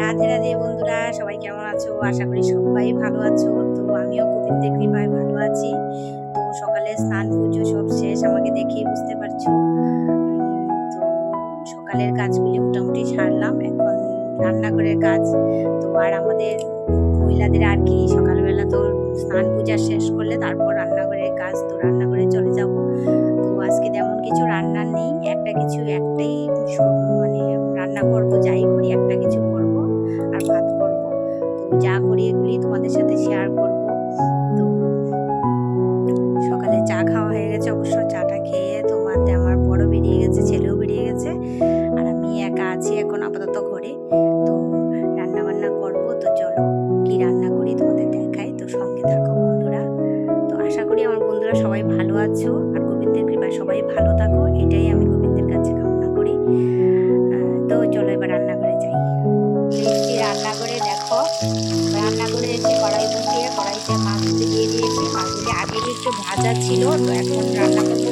রাধে রাধে বন্ধুরা, সবাই কেমন আছো? আশা করি সবাই ভালো আছো। তো আমিও গোবিন্দের কৃপায় ভালো আছি। তো সকালে স্নান, পুজো সব শেষ, আমাকে দেখেই বুঝতে পারছ। তো সকালের কাজগুলি মোটামুটি সারলাম। এখন রান্নাঘরের কাজ। তো আর আমাদের মহিলাদের আর কি, সকালবেলা তো স্নান, পূজা শেষ করলে তারপর রান্নাঘরের কাজ, তো রান্নাঘরে চলে যাব। তো আজকে তেমন কিছু রান্না নেই। একটা কিছু একটাই মানে রান্না করব, যাই করি, একটা কিছু করব। তো যা করি এগুলি তোমাদের সাথে শেয়ার করব। তো সকালে চা খাওয়া হয়ে গেছে, অবশ্য চাটা খেয়ে একটু ভাজা ছিল তো এখন রান্না করব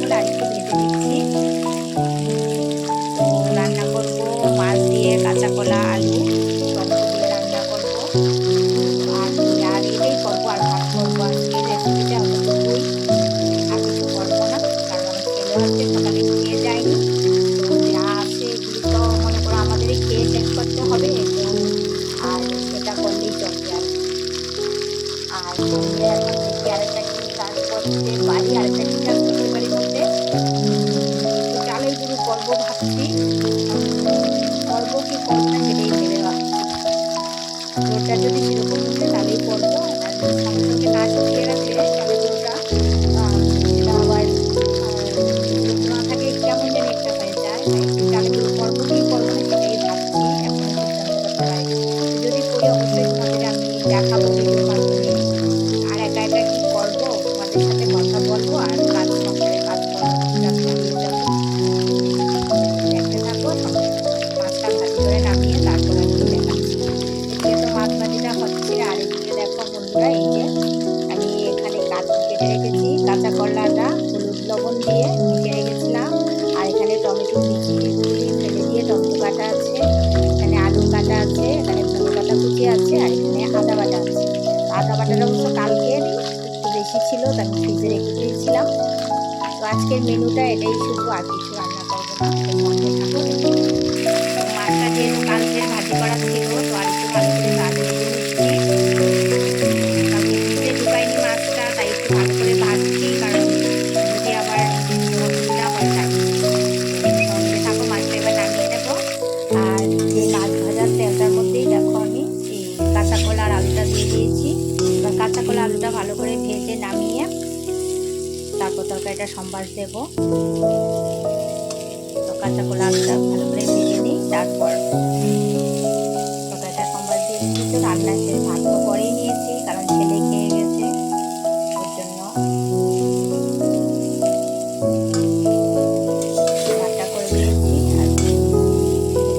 বন্ধুরা, এই যে আমি এখানে কাজ কেটে রেখেছি, কাঁচা কলাটা হলুদ লবণ দিয়ে মেখে রেখেছিলাম। আর এখানে টমেটো কুচিগুলি ফেলে দিয়ে টমেটো কাটা আছে। এখানে আলু কাটা আছে, এখানে ধনে পাতা কুচি আছে, আর এখানে আদা বাটা আছে। আদা বাটাটা অবশ্য কালকে একটু বেশি ছিল আমি ফ্রিজে রেখে দিয়েছিলাম। তো আজকের মেনুটা এটাই শুধু, আর কিছু রান্না করব না। মাছটা যেহেতু কালকে ভাজি করা ছিল তরকারিটা সম্বাস দেবো। তো কাঁচা কলা আলুটা ভালো করে ভেজে নিই, তারপর তরকারিটা সম্বাস দিয়ে দিচ্ছি রান্না শেষ ভাত করেই নিয়েছি, কারণ ছেলে খেয়ে গেছে, ওর জন্য। ভাতটা করে দিয়েছি আর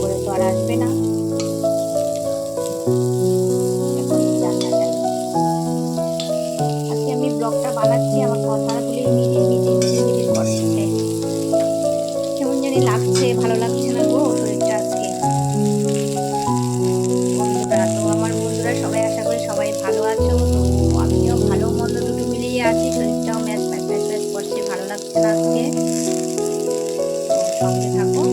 করে তো আর আসবে না। ব্লগটা বানাচ্ছি, আমার কথাগুলি নিজে লাগছে ভালো লাগছে না গো শরীরটা আজকে বন্ধুরা তো আমার বন্ধুরা সবাই আশা করি সবাই ভালো আছো, তো আমিও ভালো মন্দ দুটো মিলিয়ে আছি, শরীরটাও ম্যাচ ম্যাচ ম্যাচ ম্যাচ করছে, ভালো লাগছে না আজকে। সঙ্গে থাকো।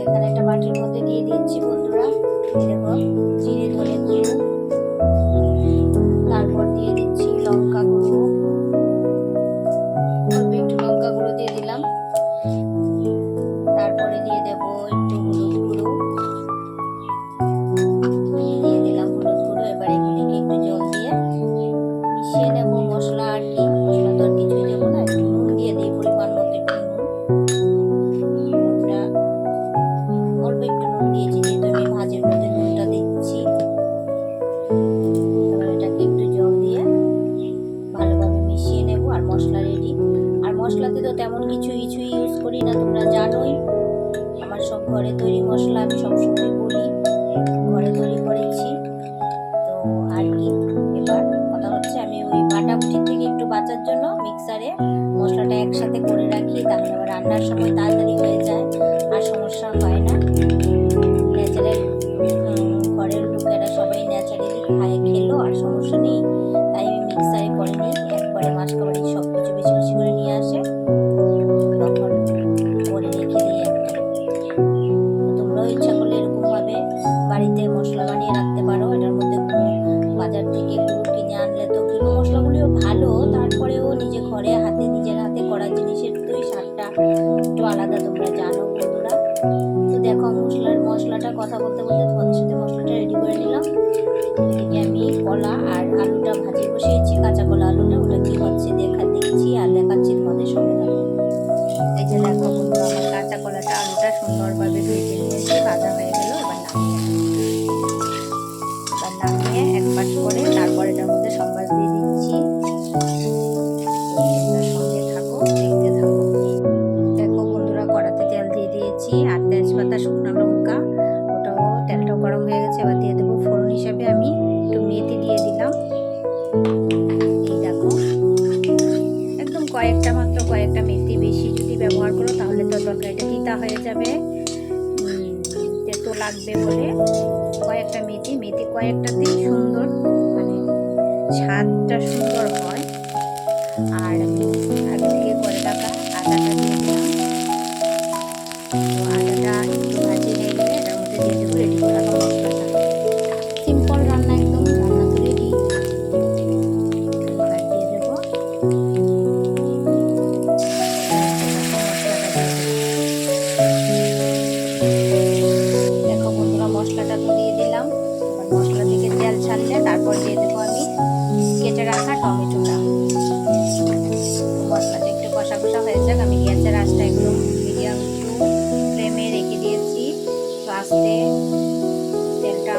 এখানে একটা বাটির মধ্যে দিয়ে দিচ্ছি মশলাতে তো তেমন কিছু কিছুই ইউজ করি না, তোমরা জানোই। আমার সব ঘরে তৈরি মশলা আমি সবসময় বলি, ঘরে তৈরি করেছি। তো আর কি, এবার কথা হচ্ছে আমি ওই বাটাবুটি থেকে একটু বাঁচার জন্য মিক্সারে মশলাটা একসাথে করে রাখি, তাহলে আবার রান্নার সময় তাড়াতাড়ি কলা আলুটা ওটা কি হচ্ছে দেখা লাগবে বলে কয়েকটা মেথি মেথি কয়েকটাতেই সুন্দর মানে ছাদটা সুন্দর হয়। আর আস্তে তেলটা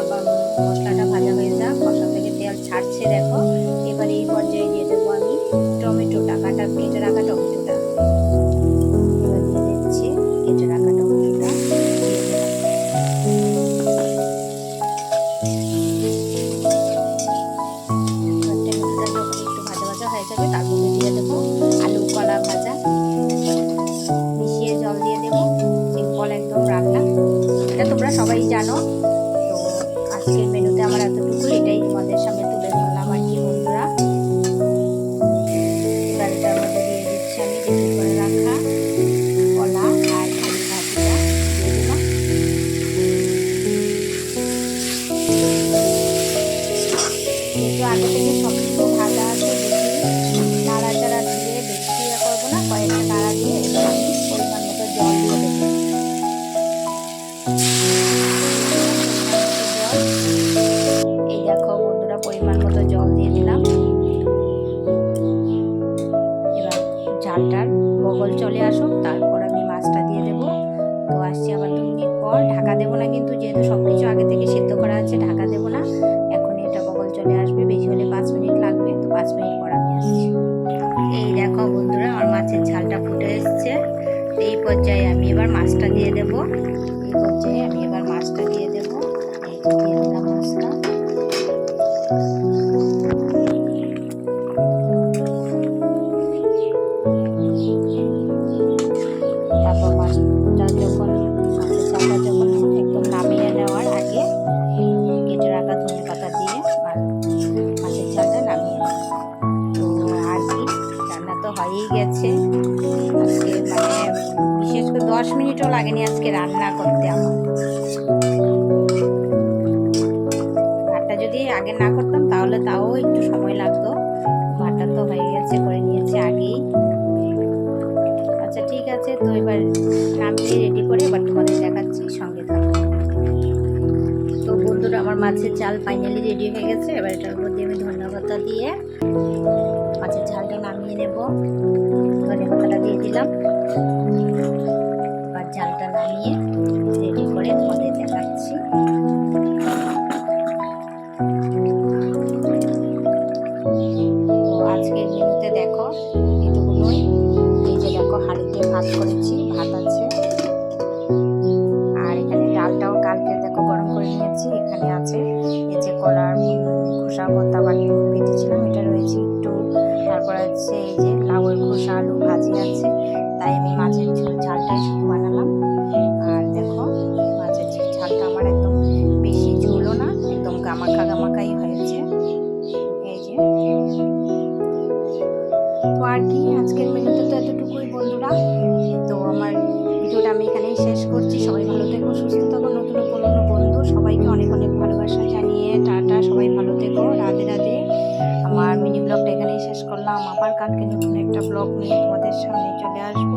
মশলাটা ভাজা হয়ে যাক। কষা থেকে তেল ছাড়ছে দেখো। আসছি, আবার দু মিনিট পর ঢাকা দেবো না কিন্তু, যেহেতু সব কিছু আগে থেকে সেদ্ধ করা আছে, ঢাকা দেবো না। এখন এটা বগল চলে আসবে, বেশি হলে পাঁচ মিনিট লাগবে, তো পাঁচ মিনিট পর আমি আসছি। এই দেখো বন্ধুরা, আমার মাছের ঝালটা ফুটে এসছে। এই পর্যায়ে আমি এবার মাছটা দিয়ে দেবো। এই পর্যায়ে আমি হয়েই গেছে। মানে বিশেষ করে দশ মিনিটও লাগেনি আজকে রান্না করতে আমার। ভাতটা যদি আগে না করতাম, তাহলে তাও একটু সময় লাগতো। ভাতটা তো হয়ে গেছে, করে নিয়েছে আগেই। আচ্ছা ঠিক আছে, তো এবার নামিয়ে রেডি করে এবার তোমাদের দেখাচ্ছি সঙ্গে তো বন্ধুরা, আমার মাছের চাল ফাইনালি রেডি হয়ে গেছে। এবার এটার মধ্যে আমি ধন্যবাদ দিয়ে। মাছের ঝালটা নামিয়ে নেব। ধনে পাতাটা দিয়ে দিলাম। আলু ভাজি আছে। তাই আমি মাছের ঝোল ঝালটাই শুধু বানালাম। আর দেখো, মাছের ঝোল ঝালটা আমার একদম বেশি ঝোলও না, একদম গামাখা গামাখাই হয়েছে। এই যে। তো আর কি, আজকের মেনুতে তো এতটুকুই বন্ধুরা। তো আমার ভিডিওটা আমি এখানেই শেষ করছি। সবাই ভালো থেকো, সুস্থ থাকো, নতুন পুরনো বন্ধু। সবাইকে অনেক অনেক ভালোবাসা জানিয়ে টাটা, সবাই ভালো থেকো, রাধে রাধে। আমার মিনি ব্লগটা এখানেই শেষ করলাম। আবার কালকে নতুন একটা ব্লগ নিয়ে তোমাদের সামনে চলে আসব।